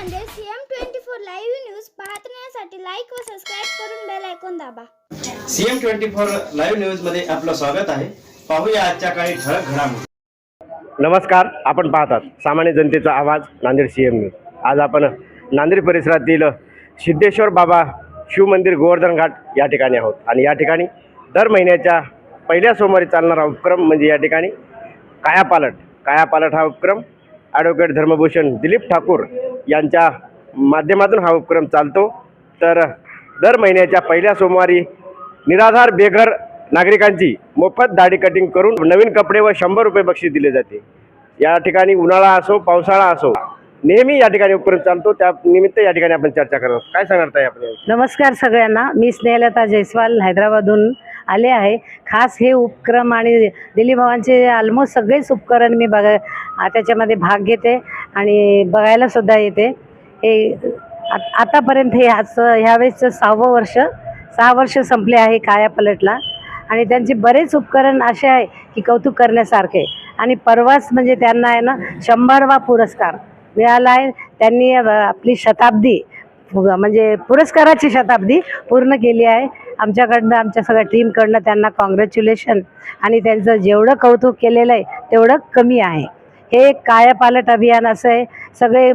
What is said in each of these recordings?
Nanded CM twenty four live news पाहण्यासाठी like व subscribe करून बेल ऐकून दाबा. सीएम ट्वेंटी फोर लाईव्ह न्यूजमध्ये आपलं स्वागत आहे. पाहूया आजच्या काही ठळक घडामोडी. नमस्कार आपण पाहतात सामान्य जनतेचा आवाज नांदेड सी एम न्यूज. आज आपण नांदेड परिसरातील सिद्धेश्वर बाबा शिवमंदिर गोवर्धन घाट या ठिकाणी आहोत. आणि या ठिकाणी दर महिन्याच्या पहिल्या सोमवारी चालणारा उपक्रम म्हणजे या ठिकाणी कायापालट. कायापालट हा उपक्रम ॲडव्होकेट धर्मभूषण दिलीप ठाकूर यांच्या माध्यमातून हा उपक्रम चालतो. तर दर महिन्याच्या पहिल्या सोमवारी निराधार बेघर नागरिकांची मोफत दाढी कटिंग करून नवीन कपडे व शंभर रुपये बक्षीस दिले जाते. या ठिकाणी उन्हाळा असो पावसाळा असो नेहमी या ठिकाणी उपक्रम चालतो. त्या निमित्त या ठिकाणी आपण चर्चा करतो काय सांगणार ताई आपण नमस्कार सगळ्यांना. मी स्नेहलता जयस्वाल हैदराबादहून आले आहे. खास हे उपक्रम आणि दिलीप भावांचे ऑलमोस्ट सगळेच उपकरण मी बघा त्याच्यामध्ये भाग घेते आणि बघायला सुद्धा येते. हे आ- आतापर्यंत हे आज ह्यावेळेसचं सहावं वर्ष सहा वर्ष संपले आहे काया पलटला. आणि त्यांचे बरेच उपकरण असे आहे की कौतुक करण्यासारखे. आणि परवाच म्हणजे त्यांना आहे ना शंभरवा पुरस्कार मिळाला आहे. त्यांनी आपली शताब्दी म्हणजे पुरस्काराची शताब्दी पूर्ण केली आहे. आमच्याकडनं आमच्या सगळ्या टीमकडनं त्यांना कॉंग्रॅच्युलेशन आणि त्यांचं जेवढं कौतुक केलेलं आहे तेवढं कमी आहे. हे एक कायापालट अभियान असं आहे. सगळे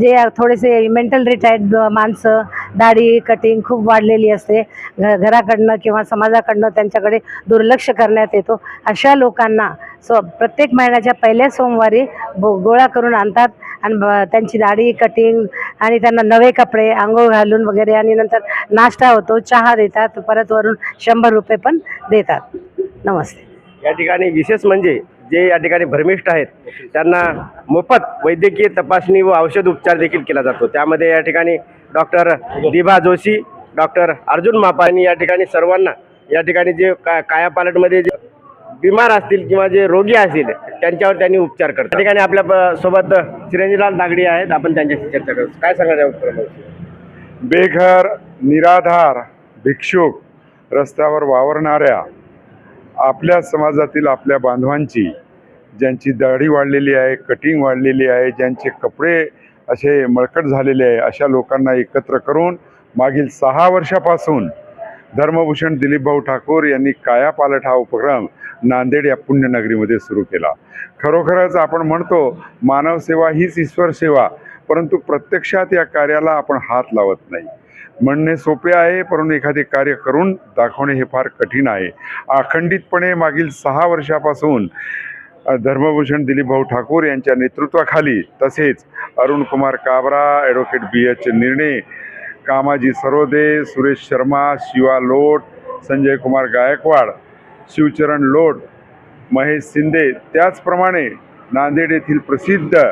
जे थोडेसे मेंटल रिटायर्ड माणसं दाढी कटिंग खूप वाढलेली असते. घ घराकडनं किंवा समाजाकडनं त्यांच्याकडे दुर्लक्ष करण्यात येतो. अशा लोकांना स्व प्रत्येक महिन्याच्या पहिल्या सोमवारी गो गोळा करून आणतात. आणि ब त्यांची दाढी कटिंग आणि त्यांना नवे कपडे आंघोळ घालून वगैरे आणि नंतर नाश्ता होतो चहा देतात परत वरून शंभर रुपये पण देतात. नमस्ते. या ठिकाणी विशेष म्हणजे जे या ठिकाणी भ्रमिष्ठ आहेत त्यांना मोफत वैद्यकीय तपासणी व औषध उपचार देखील केला जातो. त्यामध्ये या ठिकाणी डॉक्टर दिभा जोशी डॉक्टर अर्जुन मापानी या ठिकाणी सर्वांना या ठिकाणी जे का कायापालटमध्ये जे बिमार असतील किंवा जे रोगी असतील त्यांच्यावर त्यांनी उपचार करतात. त्या ठिकाणी आपल्या ब- सोबत चिरंजीलाल दागडी आहेत. आपण त्यांच्याशी चर्चा करू. काय सांगा या उपक्रमाविषयी बेघर निराधार भिक्षुक रस्त्यावर वावरणाऱ्या आपल्या समाजातील आपल्या बांधवांची ज्यांची दाढी वाढलेली आहे कटिंग वाढलेली आहे ज्यांचे कपडे असे मळकट झालेले आहे अशा लोकांना एकत्र करून मागील सहा वर्षापासून धर्मभूषण दिलीपभाऊ ठाकूर यांनी कायापालट हा उपक्रम नांदेड या पुण्यनगरीमध्ये सुरू केला. खरोखरच आपण म्हणतो मानवसेवा हीच ईश्वर सेवा परंतु प्रत्यक्षात या कार्याला आपण हात लावत नाही. म्हणणे सोपे आहे परंतु एखादे कार्य करून दाखवणे हे फार कठीण आहे. अखंडितपणे मागील सहा वर्षापासून धर्मभूषण दिलीपभाऊ ठाकूर यांच्या नेतृत्वाखाली तसेच Arun Kumar Kabra advocate B H Nirne Kamaji Sarode Suresh Sharma Shiva Lot Sanjay Kumar Gaikwad Shivcharan लोट महेश शिंदे त्याचप्रमाणे नांदेड येथील प्रसिद्ध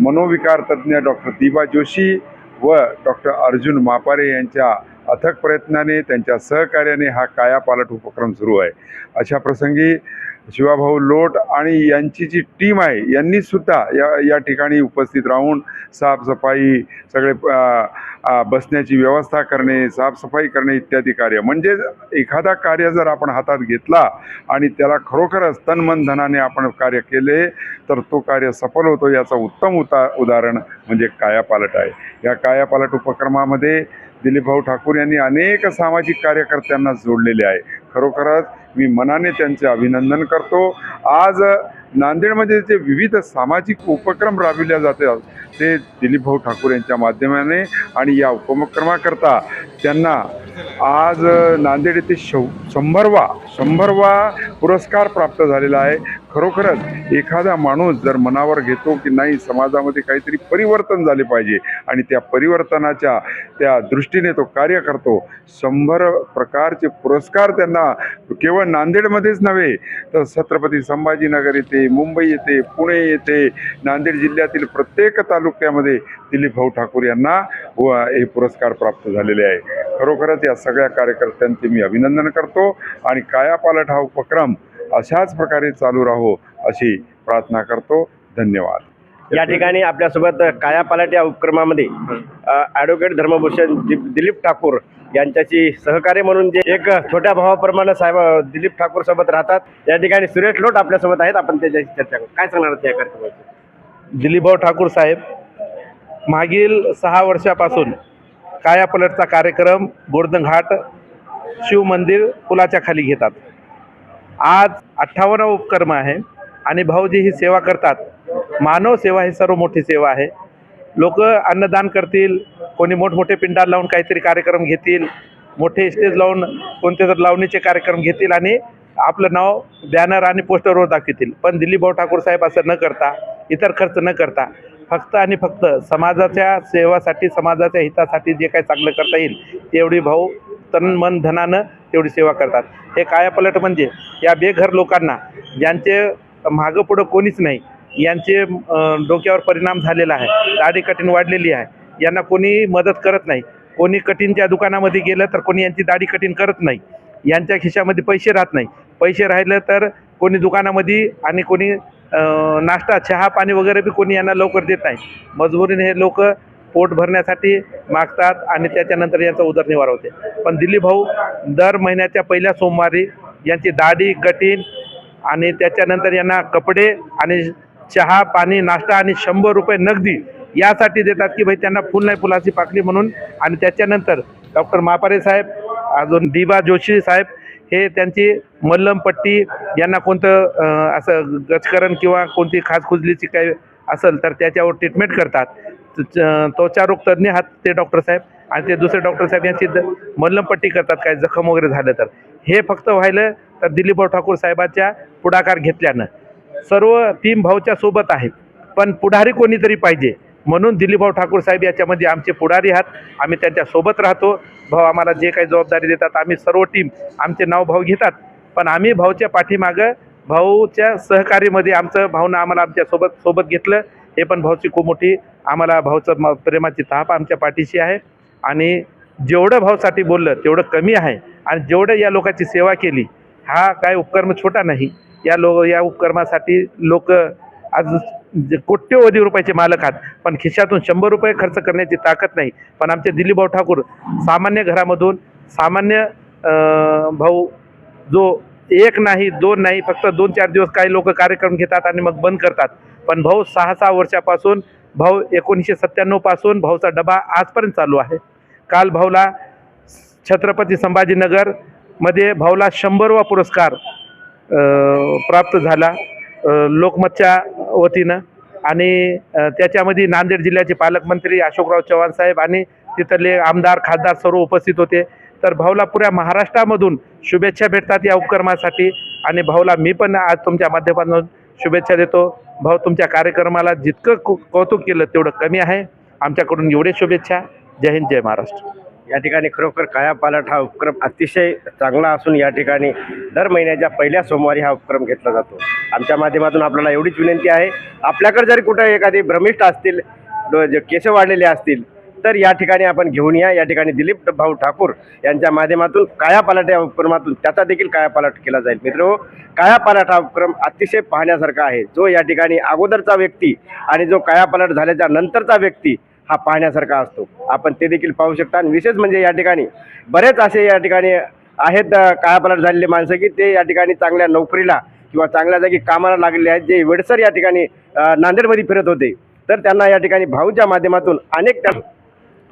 मनोविकार तज्ज्ञ डॉक्टर दिबा जोशी व डॉक्टर अर्जुन मापारे यांच्या अथक प्रयत्नाने त्यांच्या सहकार्याने हा कायापालट उपक्रम सुरू आहे. अशा प्रसंगी शिवाभाऊ लोट आणि यांची जी टीम आहे यांनीसुद्धा या या ठिकाणी उपस्थित राहून साफसफाई सगळे बसण्याची व्यवस्था करणे साफसफाई करणे इत्यादी कार्य. म्हणजे एखादा कार्य जर आपण हातात घेतला आणि त्याला खरोखरच तन धनाने आपण कार्य केले तर तो कार्य सफल होतो याचं उत्तम उता उदाहरण म्हणजे कायापालट आहे. या कायापालट उपक्रमामध्ये दिलीपभाऊ ठाकूर यांनी अनेक सामाजिक कार्यकर्त्यांना जोडलेले आहे. खरोखरच मी मनाने त्यांचे अभिनंदन करतो. आज नांदेडमध्ये जे विविध सामाजिक उपक्रम राबविले जातात ते दिलीपभाऊ ठाकूर यांच्या माध्यमाने आणि या उपक्रमाकरता त्यांना आज नांदेड येथे शौ शंभरवा शंभरवा पुरस्कार प्राप्त झालेला आहे. खरोखरच एखादा माणूस जर मनावर घेतो की नाही समाजामध्ये काहीतरी परिवर्तन झाले पाहिजे आणि त्या परिवर्तनाच्या त्या दृष्टीने तो कार्य करतो शंभर प्रकारचे पुरस्कार त्यांना केवळ नांदेडमध्येच नव्हे तर छत्रपती संभाजीनगर येथे मुंबई येथे पुणे येथे नांदेड जिल्ह्यातील प्रत्येक तालुक्यामध्ये दिलीप भाऊ ठाकूर यांना व हे पुरस्कार प्राप्त झालेले आहे. खरोखरच या सगळ्या कार्यकर्त्यांचे मी अभिनंदन करतो आणि कायापालट हा उपक्रम अशाच प्रकारे चालू राहो अशी प्रार्थना करतो. धन्यवाद. या ठिकाणी आपल्यासोबत कायापालट या उपक्रमामध्ये ॲडव्होकेट धर्मभूषण दिलीप ठाकूर यांच्याशी सहकार्य म्हणून जे एक छोट्या भावाप्रमाणे साहेब दिलीप ठाकूर सोबत राहतात. या ठिकाणी सुरेश लोट आपल्यासोबत आहेत. आपण त्याच्याशी चर्चा करू. काय सांगणार त्या कार्यक्रमाची दिलीपभाऊ ठाकूर साहेब मागील सहा वर्षापासून कायापलटचा कार्यक्रम गोर्धनघाट शिव मंदिर पुलाच्या खाली घेतात. आज अठ्ठावन्न उपक्रम आहे आणि भाऊजी ही सेवा करतात. मानव सेवा ही सर्व मोठी सेवा आहे. लोक अन्नदान करतील कोणी मोठमोठे पिंडार लावून काहीतरी कार्यक्रम घेतील मोठे स्टेज लावून कोणते तर लावणीचे कार्यक्रम घेतील आणि आपलं नाव बॅनर आणि पोस्टरवर दाखवतील. पण दिलीप भाऊ ठाकूर साहेब असं न करता इतर खर्च न करता फक्त आणि फक्त समाजाच्या सेवासाठी समाजाच्या हितासाठी जे काही चांगलं करता येईल तेवढी भाऊ तन मन धनानं तेवढी सेवा करतात. हे कायापलट म्हणजे या बेघर लोकांना ज्यांचे मागं पुढं कोणीच नाही यांचे डोक्यावर परिणाम झालेला आहे दाढी कठीण वाढलेली आहे यांना कोणी मदत करत नाही. कोणी कठीणच्या दुकानामध्ये गेलं तर कोणी यांची दाढी कठीण करत नाही. यांच्या खिशामध्ये पैसे राहत नाही. पैसे राहिले तर कोणी दुकानामध्ये आणि कोणी नाश्ता चहा पाणी वगैरे बी कोणी यांना लवकर देत नाही. मजबुरीने हे लोक पोट भरण्यासाठी मागतात आणि त्याच्यानंतर यांचा उदरनिर्वाह होते. पण दिलीप भाऊ दर महिन्याच्या पहिल्या सोमवारी यांची दाढी कठीण आणि त्याच्यानंतर यांना कपडे आणि चहा पाणी नाश्ता आणि शंभर रुपये नगदी यासाठी देतात की भाई त्यांना फुल नाही फुलाची पाकली म्हणून. आणि त्याच्यानंतर डॉक्टर मापारे साहेब अजून दिबा जोशी साहेब हे त्यांची मल्लमपट्टी यांना कोणतं असं गचकरण किंवा कोणती खाजखुजलीची काही असेल तर त्याच्यावर ट्रीटमेंट करतात. च- त्वचारोग तज्ज्ञ हात ते डॉक्टर साहेब आणि ते दुसरे डॉक्टर साहेब यांची मल्लमपट्टी करतात काय जखम वगैरे झालं तर. हे फक्त व्हायलं तर दिलीपभाऊ ठाकूर साहेबाच्या पुढाकार घेतल्यानं. सर्व तीन भाऊच्या सोबत आहे पण पुढारी कोणीतरी पाहिजे. म्हणून दिलीपभाऊ ठाकूर साहेब याच्यामध्ये आमचे पुढारी आहात. आम्ही त्यांच्यासोबत राहतो. भाऊ आम्हाला जे काही जबाबदारी देतात आम्ही सर्व टीम आमचे नाव भाऊ घेतात. पण आम्ही भाऊच्या पाठीमागं भाऊच्या सहकार्यामध्ये आमचं भाऊनं आम्हाला आमच्यासोबत सोबत घेतलं. हे पण भाऊची खूप मोठी आम्हाला भाऊचं प्रेमाची थाप आमच्या पाठीशी आहे. आणि जेवढं भाऊसाठी बोललं तेवढं कमी आहे. आणि जेवढं या लोकांची सेवा केली हा काय उपक्रम छोटा नाही. या लो या उपक्रमासाठी लोक आज जे कोट्यवधी रुपयाचे मालक आहात पण खिशातून शंभर रुपये खर्च करण्याची ताकद नाही. पण आमचे दिलीपभाऊ ठाकूर सामान्य घरामधून सामान्य भाऊ जो एक नाही दोन नाही फक्त दोन चार दिवस काही लोक कार्यक्रम घेतात आणि मग बंद करतात. पण भाऊ सहा सहा वर्षापासून भाऊ एकोणीसशे सत्त्याण्णवपासून भाऊचा डबा आजपर्यंत चालू आहे. काल भाऊला छत्रपती संभाजीनगरमध्ये भाऊला शंभरवा पुरस्कार प्राप्त झाला. लोकमतच्या वतीनं आणि त्याच्यामध्ये नांदेड जिल्ह्याचे पालकमंत्री अशोकराव चव्हाण साहेब आणि तिथले आमदार खासदार सर्व उपस्थित होते. तर भाऊला पुऱ्या महाराष्ट्रामधून शुभेच्छा भेटतात या उपक्रमासाठी आणि भाऊला मी पण आज तुमच्या माध्यमातून शुभेच्छा देतो. भाऊ तुमच्या कार्यक्रमाला जितकं कौतुक केलं तेवढं कमी आहे. आमच्याकडून एवढे शुभेच्छा. जय हिंद जय महाराष्ट्र. या ठिकाणी खरोखर कायापालट हा उपक्रम अतिशय चांगला असून या ठिकाणी दर महिन्याच्या पहिल्या सोमवारी हा उपक्रम घेतला जातो. आमच्या माध्यमातून आपल्याला एवढीच विनंती आहे आपल्याकडे जरी कुठं एखादी भ्रमिष्ठ असतील जे केस वाढलेले असतील तर या ठिकाणी आपण घेऊन या. या ठिकाणी दिलीप भाऊ ठाकूर यांच्या माध्यमातून कायापालट या उपक्रमातून त्याचा देखील कायापालट केला जाईल. मित्र कायापालट हा उपक्रम अतिशय पाहण्यासारखा आहे. जो या ठिकाणी अगोदरचा व्यक्ती आणि जो कायापालट झाल्याच्या नंतरचा व्यक्ती हा पाहण्यासारखा असतो. आपण ते देखील पाहू शकता. आणि विशेष म्हणजे या ठिकाणी बरेच असे या ठिकाणी आहेत अ, झालेले माणसं की ते या ठिकाणी चांगल्या नोकरीला किंवा चांगल्या जागी कामाला लागलेले आहेत. जे वेडसर या ठिकाणी नांदेडमध्ये फिरत होते. तर त्यांना या ठिकाणी भाऊच्या माध्यमातून अनेक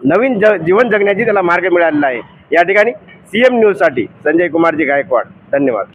नवीन ज जीवन जगण्याची त्याला मार्ग मिळालेला आहे. या ठिकाणी सी एम न्यूजसाठी संजय कुमारजी गायकवाड. धन्यवाद.